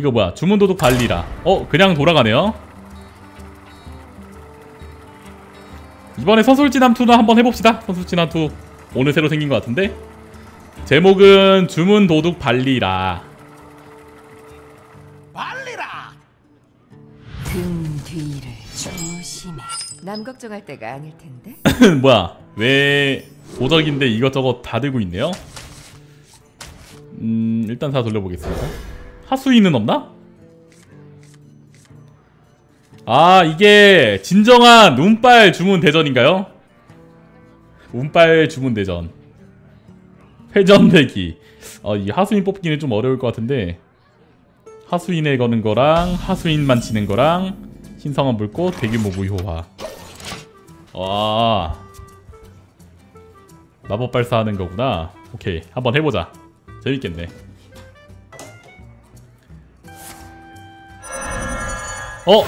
이거 뭐야? 주문도둑 발리라. 어 그냥 돌아가네요. 이번에 서술진함2는 한번 해봅시다. 서술진함2 오늘 새로 생긴 것 같은데. 제목은 주문도둑 발리라! 등 뒤를 조심해. 남 걱정할 때가 아닐 텐데. 뭐야? 왜 도적인데 이것저것 다 들고 있네요? 음 일단 다 돌려보겠습니다 하수인은 없나? 아 이게 진정한 운빨 주문 대전인가요? 운빨 주문 대전. 회전 대기. 어, 이 하수인 뽑기는 좀 어려울 것 같은데. 하수인에 거는 거랑 하수인만 치는 거랑 신성한 불꽃 대규모 무효화. 와. 마법 발사하는 거구나. 오케이 한번 해보자. 재밌겠네 어?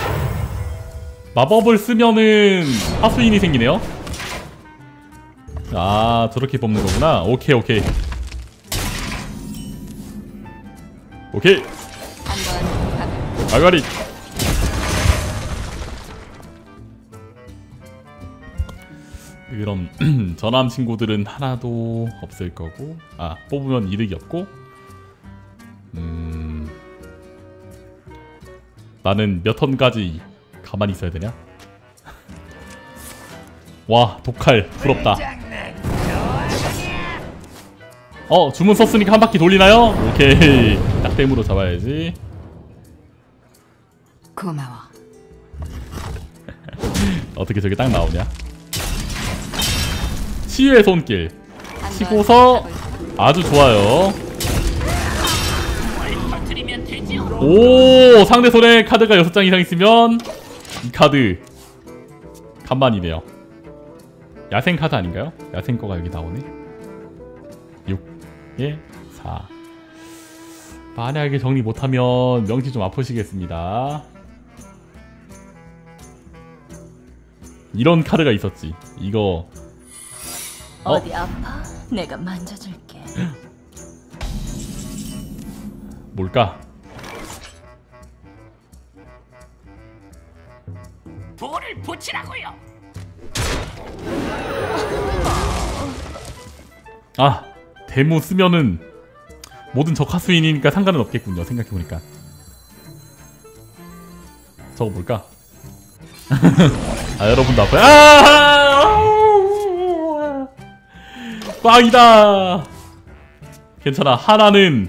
마법을 쓰면은 하수인이 생기네요? 아 저렇게 뽑는 거구나. 오케이 오케이. 오케이. 알가리. 그럼 전함 친구들은 하나도 없을 거고 아 뽑으면 이득이 없고 음 나는 몇 턴까지 가만히 있어야 되냐? 와 독칼 부럽다. 어 주문 썼으니까 한 바퀴 돌리나요? 오케이. 딱댐으로 잡아야지. 고마워. 어떻게 저게 딱 나오냐? 치유의 손길. 치고서? 아주 좋아요 오 상대 손에 카드가 6장 이상 있으면 이 카드 간만이네요 야생 카드 아닌가요? 야생 거가 여기 나오네 6에 4 만약에 정리 못하면 명치 좀 아프시겠습니다 이런 카드가 있었지 이거 어? 어디 아파? 내가 만져줄게. 뭘까? 불을 붙이라고요. 아 데모 쓰면은 모든 적하수인이니까 상관은 없겠군요 생각해보니까 저거 뭘까? 아 여러분도 아파요 아! 꽝이다 괜찮아 하나는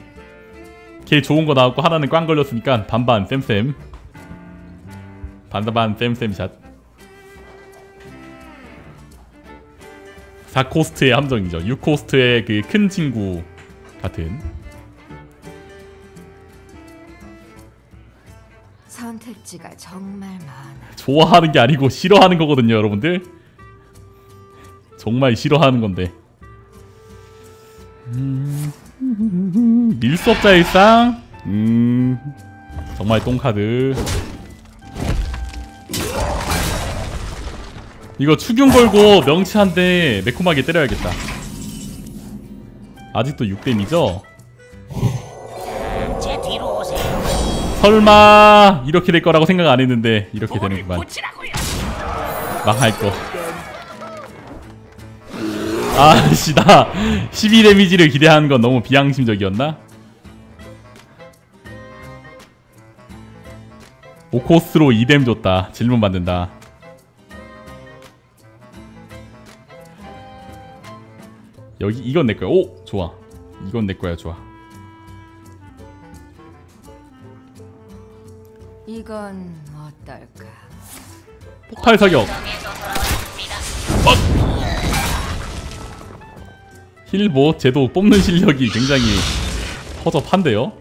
걔 좋은 거 나왔고 하나는 꽝 걸렸으니까 반반 쌤쌤 반반 쌤쌤 샷. 4코스트의 함정이죠. 6코스트의 그 큰 친구 같은. 선택지가 정말 많아. 좋아하는 게 아니고 싫어하는 거거든요 여러분들. 정말 싫어하는 건데. 음, 밀수업자 일상? 음, 정말 똥카드 이거 추균 걸고 명치 한 대 매콤하게 때려야겠다 아직도 6댐이죠? 제 뒤로 오세요. 설마 이렇게 될 거라고 생각 안 했는데 이렇게 되는구만. 망할 거. 아씨 나 12 데미지를 기대하는 건 너무 비양심적이었나? 오코스로 2뎀 줬다. 질문 받는다. 여기 이건 내 거야. 오 좋아. 이건 내 거야 좋아. 이건 어떨까? 폭발 사격. 힐보 쟤도 뽑는 실력이 굉장히 허접한데요?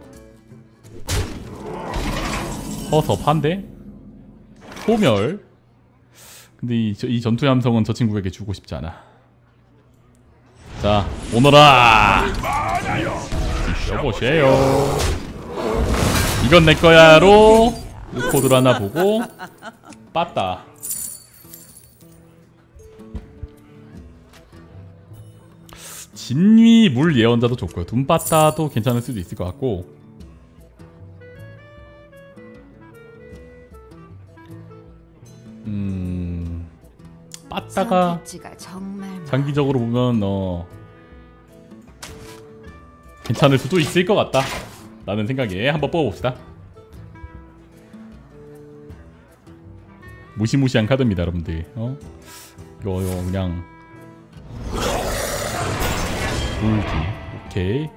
허접한데? 소멸? 근데 이, 저- 이 전투 의 함성은 저 친구에게 주고 싶지 않아 자 오너라. 여보세요. 이건 내거야로. 코드를 하나 보고. 빠따. 진위 물 예언자도 좋고요. 둠빠따도 괜찮을 수도 있을 것 같고. 음 빠따가 장기적으로 보면 어 괜찮을 수도 있을 것 같다. 라는 생각에 한번 뽑아봅시다. 무시무시한 카드입니다 여러분들. 어? 이거, 이거 그냥. 울기 오케이.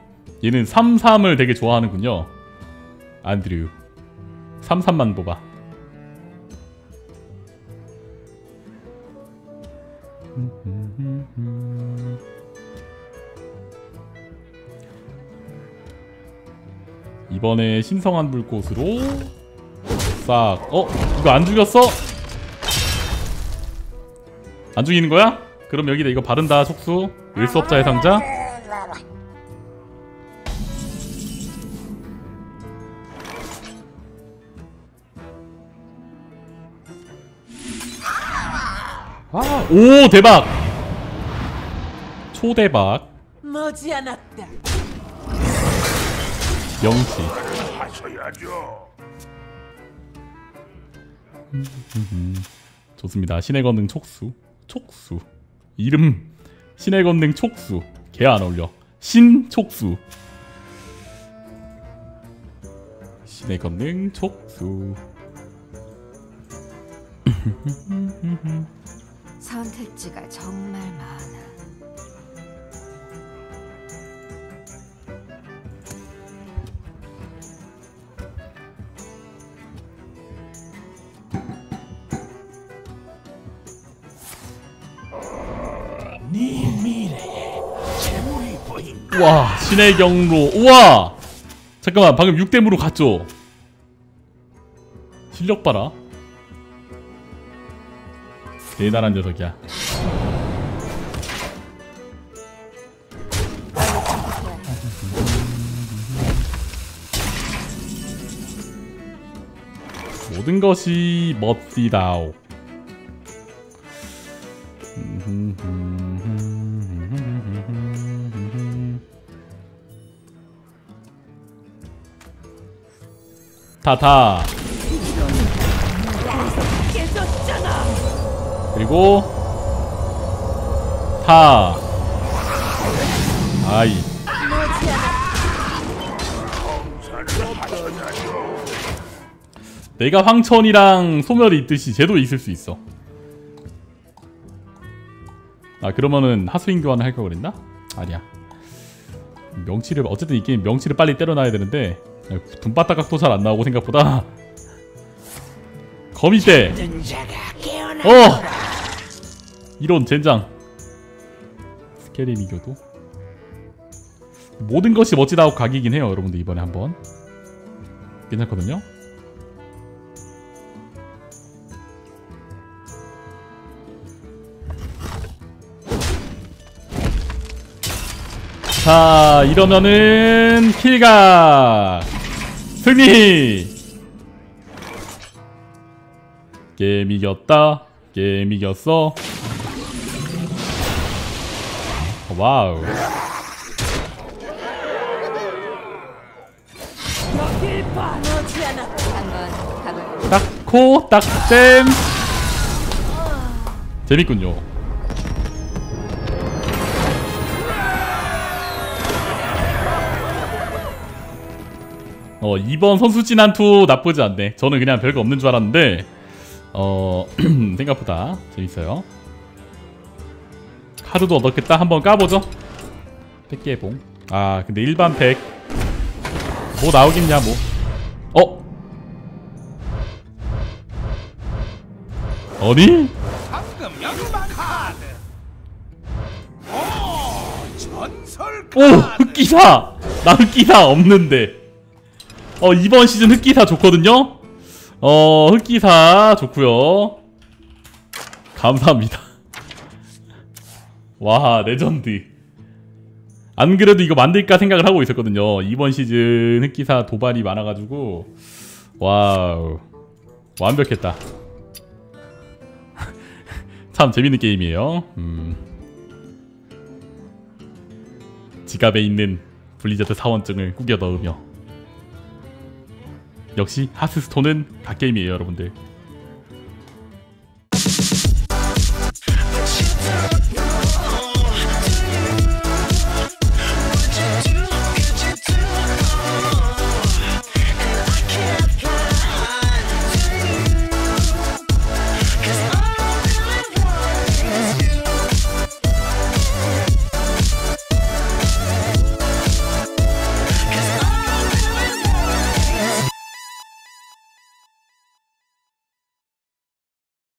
얘는 3-3을 되게 좋아하는군요. 안드류. 3-3만 뽑아 이번에 신성한 불꽃으로 싹 어? 이거 안 죽였어? 안 죽이는 거야? 그럼 여기다 이거 바른다 속수 일수업자의 상자 아, 오 대박 초대박 머지않았다. 명치 하셔야죠. 좋습니다. 신의 건능 촉수. 촉수. 이름 신의 건능 촉수. 개 안 어울려. 신 촉수. 신의 건능 촉수. 선택지가 정말 많아. 와 신의 경로. 우와. 잠깐만 방금 6대무로 갔죠. 실력 봐라. 대단한 녀석이야. 모든 것이 멋지다오. 타타. 그리고 타. 아이. 내가 황천이랑 소멸이 있듯이 쟤도 있을 수 있어. 아 그러면은 하수인 교환을 할걸 그랬나? 아니야. 명치를 어쨌든 이 게임 명치를 빨리 때려놔야 되는데 돈바닥각도 잘 안 나오고 생각보다 깨어나. 어 이런 젠장. 스케리 미교도. 모든 것이 멋지다고 각이긴 해요 여러분들 이번에 한번. 괜찮거든요? 자 이러면은 킬각 승리! 게임 이겼다. 게임 이겼어 와우. 딱코 딱잼. 재밌군요. 어 이번 선수 진 한투 나쁘지 않네. 저는 그냥 별거 없는 줄 알았는데 어 생각보다 재밌어요 카드도 얻었겠다 한번 까보죠 팩개봉 아 근데 일반 팩뭐 나오겠냐 뭐 어? 카드. 오. 흑기사! 나 흑기사 없는데 어 이번 시즌 흑기사 좋거든요? 어 흑기사 좋고요 감사합니다 와 레전드. 안 그래도 이거 만들까 생각을 하고 있었거든요. 이번 시즌 흑기사 도발이 많아가지고. 와우. 완벽했다. 참 재밌는 게임이에요. 음. 지갑에 있는 블리자드 사원증을 꾸겨 넣으며. 역시 하스스톤은 갓게임이에요 여러분들